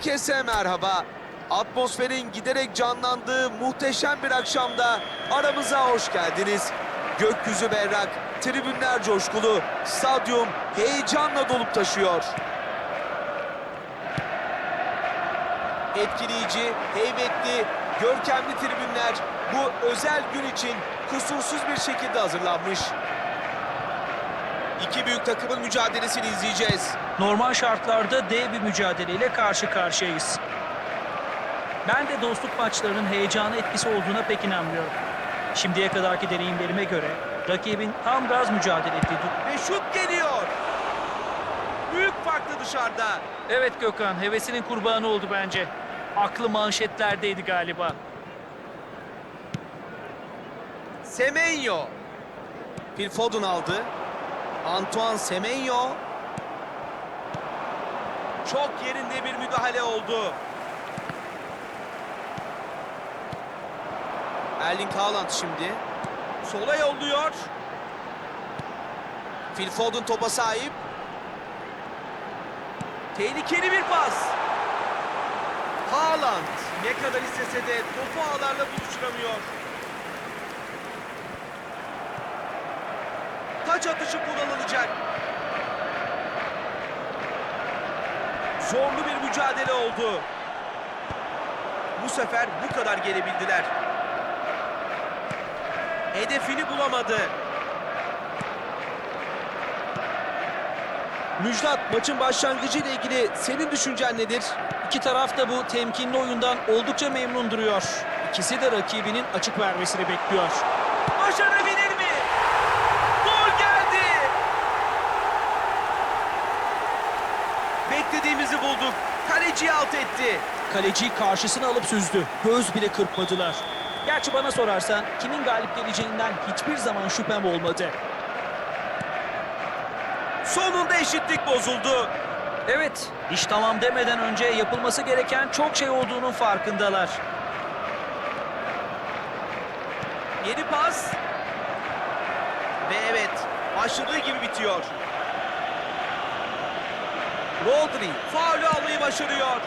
Herkese merhaba. Atmosferin giderek canlandığı muhteşem bir akşamda aramıza hoş geldiniz. Gökyüzü berrak, tribünler coşkulu, stadyum heyecanla dolup taşıyor. Etkileyici, heybetli, görkemli tribünler bu özel gün için kusursuz bir şekilde hazırlanmış. İki büyük takımın mücadelesini izleyeceğiz. Normal şartlarda dev bir mücadeleyle karşı karşıyayız. Ben de dostluk maçlarının heyecanı etkisi olduğuna pek inanmıyorum. Şimdiye kadarki deneyimlerime göre rakibin tam gaz mücadele ettiği... Ve şut geliyor. Büyük farklı dışarıda. Evet Gökhan, hevesinin kurbanı oldu bence. Aklı manşetlerdeydi galiba. Semenyo. Phil Foden aldı. Antoine Semenyo. Çok yerinde bir müdahale oldu. Erling Haaland şimdi. Sola yolluyor. Phil Foden topa sahip. Tehlikeli bir pas. Haaland ne kadar istese de topu ağlarla buluşturamıyor. Taç atışı kullanılacak. Zorlu bir mücadele oldu. Bu sefer bu kadar gelebildiler. Hedefini bulamadı. Müjdat maçın başlangıcı ile ilgili senin düşüncen nedir? İki taraf da bu temkinli oyundan oldukça memnun duruyor. İkisi de rakibinin açık vermesini bekliyor. Başarabilir mi? Gol geldi. Beklediğimizi bulduk. Kaleciyi alt etti. Kaleciyi karşısına alıp süzdü. Göz bile kırpmadılar. Gerçi bana sorarsan kimin galip geleceğinden hiçbir zaman şüphem olmadı. Sonunda eşitlik bozuldu. Evet, iş tamam demeden önce yapılması gereken çok şey olduğunun farkındalar. Yeni pas. Ve evet, başladığı gibi bitiyor. Rodri faulü almayı başarıyor.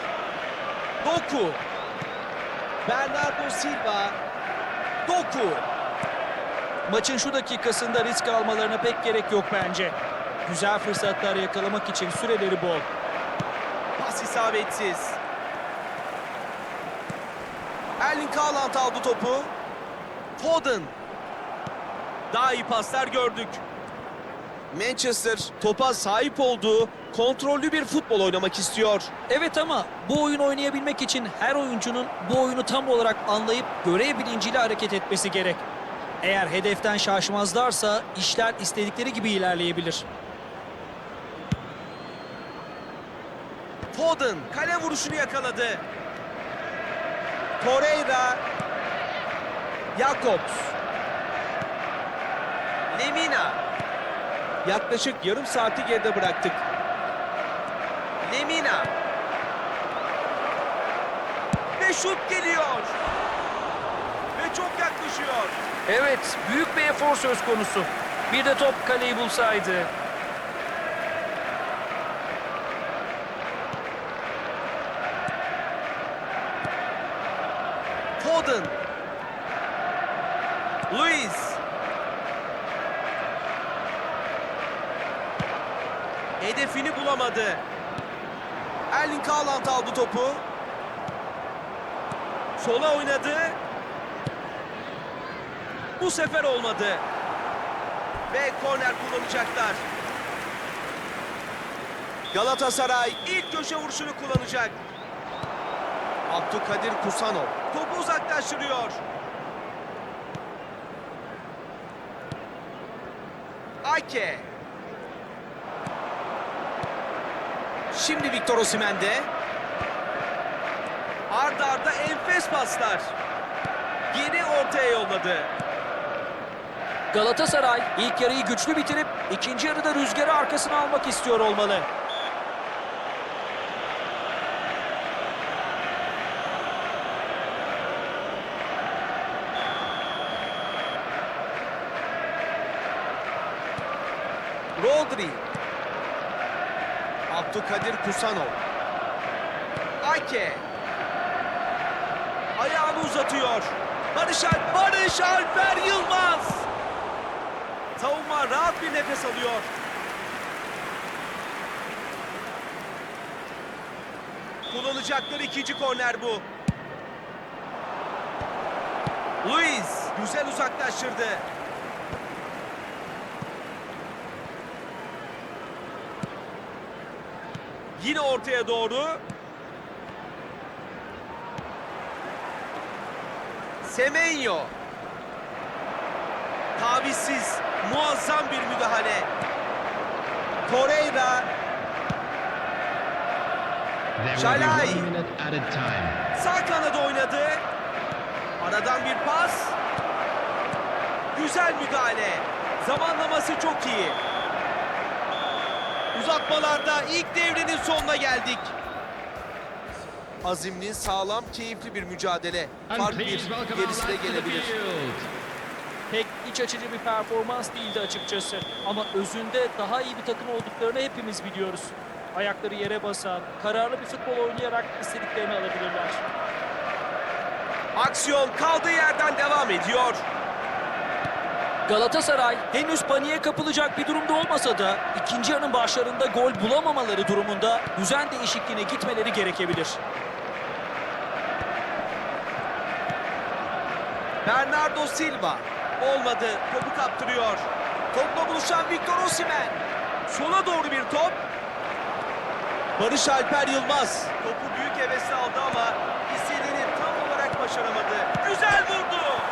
Doku. Bernardo Silva. Doku. Maçın şu dakikasında risk almalarına pek gerek yok bence. Güzel fırsatlar yakalamak için süreleri bol. Pas isabetsiz. Erling Haaland aldı topu. Foden. Daha iyi paslar gördük. Manchester topa sahip olduğu kontrollü bir futbol oynamak istiyor. Evet ama bu oyun oynayabilmek için her oyuncunun bu oyunu tam olarak anlayıp görev bilinciyle hareket etmesi gerek. Eğer hedeften şaşmazlarsa işler istedikleri gibi ilerleyebilir. Foden kale vuruşunu yakaladı. Torreira. Jakobs. Lemina. Yaklaşık yarım saati geride bıraktık. Lemina. Ve şut geliyor. Ve çok yaklaşıyor. Evet, büyük bir efor söz konusu. Bir de top kaleyi bulsaydı. Foden. Luis. Hedefini bulamadı. Erling Haaland aldı topu. Sola oynadı. Bu sefer olmadı. Ve korner kullanacaklar. Galatasaray ilk köşe vuruşunu kullanacak. Abdülkadir Kusanov topu uzaklaştırıyor. Ake. Şimdi Victor Osimhen'de. Arda arda enfes paslar. Geri ortaya yolladı. Galatasaray ilk yarıyı güçlü bitirip ikinci yarıda rüzgarı arkasına almak istiyor olmalı. Rodri. Abdülkadir Kusanov. Ake. Ayağını uzatıyor. Barış Alp, Barış Alper Yılmaz. Savunma rahat bir nefes alıyor. Kullanacakları ikinci korner bu. Luis güzel uzaklaştırdı. Yine ortaya doğru. Semenyo. Tavizsiz muazzam bir müdahale. Torreira Şalay. Sağ kanada oynadı. Aradan bir pas. Güzel müdahale. Zamanlaması çok iyi. Uzatmalarda ilk devrenin sonuna geldik. Azimli, sağlam, keyifli bir mücadele. Fark bir, gerisi de gelebilir. Pek iç açıcı bir performans değildi açıkçası. Ama özünde daha iyi bir takım olduklarını hepimiz biliyoruz. Ayakları yere basan, kararlı bir futbol oynayarak istediklerini alabilirler. Aksiyon kaldığı yerden devam ediyor. Galatasaray henüz paniğe kapılacak bir durumda olmasa da ikinci yarının başlarında gol bulamamaları durumunda düzen değişikliğine gitmeleri gerekebilir. Bernardo Silva olmadı. Topu kaptırıyor. Topla buluşan Victor Osimhen. Sola doğru bir top. Barış Alper Yılmaz. Topu büyük hevesle aldı ama istediğini tam olarak başaramadı. Güzel vurdu.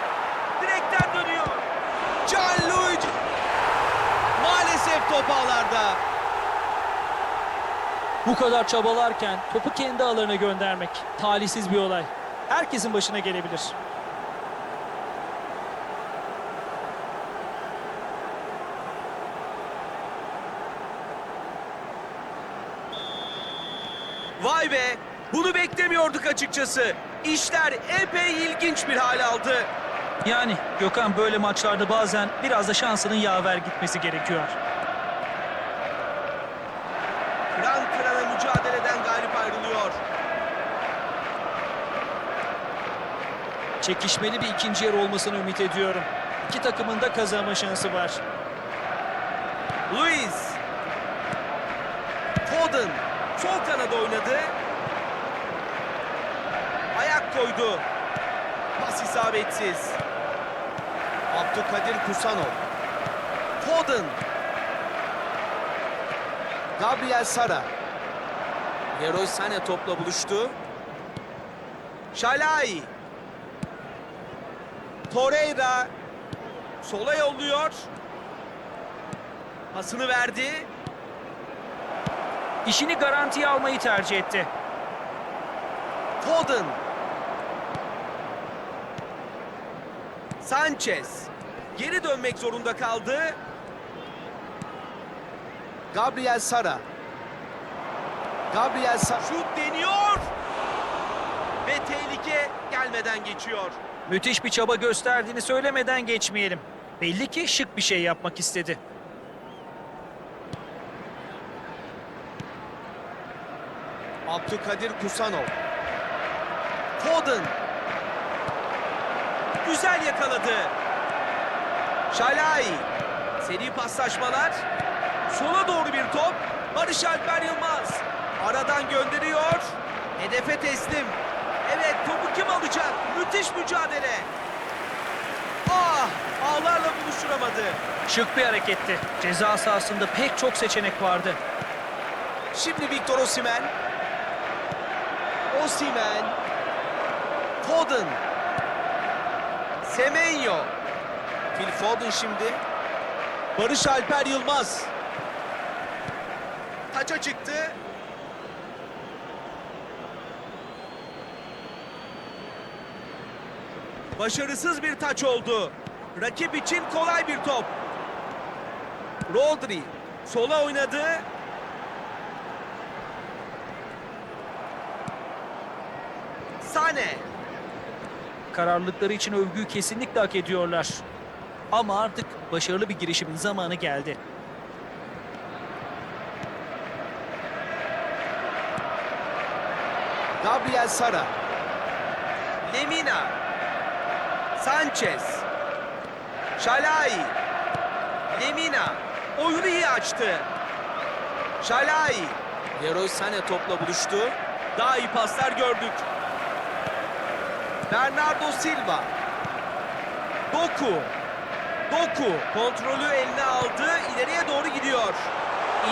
Top ağlarda. Bu kadar çabalarken topu kendi ağlarına göndermek talihsiz bir olay. Herkesin başına gelebilir. Vay be. Bunu beklemiyorduk açıkçası. İşler epey ilginç bir hal aldı. Yani Gökhan böyle maçlarda bazen biraz da şansının yaver gitmesi gerekiyor. Kıran kırana mücadeleden galip ayrılıyor. Çekişmeli bir ikinci yer olmasını ümit ediyorum. İki takımın da kazanma şansı var. Luis. Foden. Sol kanada oynadı. Ayak koydu. Pas isabetsiz. Abdülkadir Kusanov. Foden. Gabriel Sara. Leroy Sané topla buluştu. Şalay. Torreira. Sola yolluyor. Pasını verdi. İşini garantiye almayı tercih etti. Foden. Sanchez. Geri dönmek zorunda kaldı. Gabriel Sara. Gabriel Sara. Şut deniyor. Ve tehlike gelmeden geçiyor. Müthiş bir çaba gösterdiğini söylemeden geçmeyelim. Belli ki şık bir şey yapmak istedi. Abdülkadir Kusanov. Foden. Güzel yakaladı. Şalay. Seri paslaşmalar. Sola doğru bir top. Barış Alper Yılmaz. Aradan gönderiyor. Hedefe teslim. Evet topu kim alacak? Müthiş mücadele. Ah ağlarla buluşturamadı. Şık bir hareketti. Ceza sahasında pek çok seçenek vardı. Şimdi Victor Osimhen. Osimhen. Foden. Semenyo. Phil Foden şimdi. Barış Alper Yılmaz. Taça çıktı. Başarısız bir taç oldu. Rakip için kolay bir top. Rodri sola oynadı. Sane. Kararlılıkları için övgüyü kesinlikle hak ediyorlar. Ama artık başarılı bir girişimin zamanı geldi. Gabriel Sara. Lemina. Sanchez. Şalai. Lemina. Oyunu iyi açtı. Şalai. Leroy Sané topla buluştu. Daha iyi paslar gördük. Bernardo Silva. Doku. Doku kontrolü eline aldı. ileriye doğru gidiyor.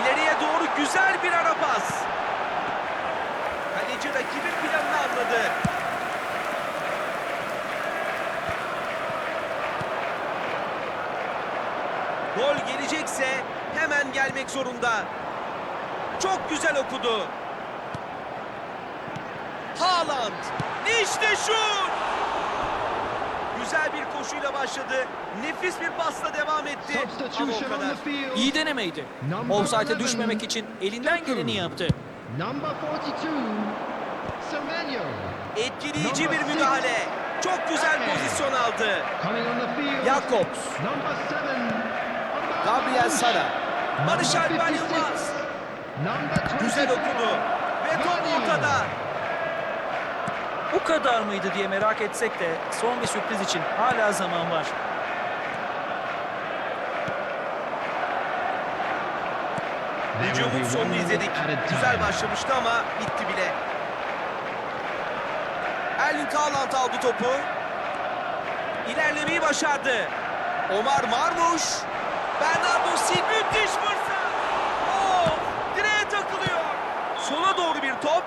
İleriye doğru güzel bir ara pas. Kaleci rakibin planını anladı. Gol gelecekse hemen gelmek zorunda. Çok güzel okudu. Haaland. İşte şut. Güzel bir koşuyla başladı. Nefis bir pasla devam etti. Ama o kadar. İyi denemeydi. Offside'e 11, düşmemek için elinden geleni yaptı. Number 42, Semenyo. Etkileyici bir müdahale. Çok güzel pozisyon aldı. Jakobs. Number 7, Gabriel Sara. Barış Alper 56, Yılmaz. Number 24, Güzel okudu. Ve top ortada. Bu kadar mıydı diye merak etsek de son bir sürpriz için hala zaman var. Hücumun sonunu izledik. Güzel başlamıştı ama bitti bile. Erling Haaland aldı topu. İlerlemeyi başardı. Omar Marmuş. Bernardo Silva müthiş fırsat. Oh, direğe takılıyor. Sola doğru bir top.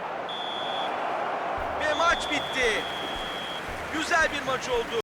Ve maç bitti. Güzel bir maç oldu.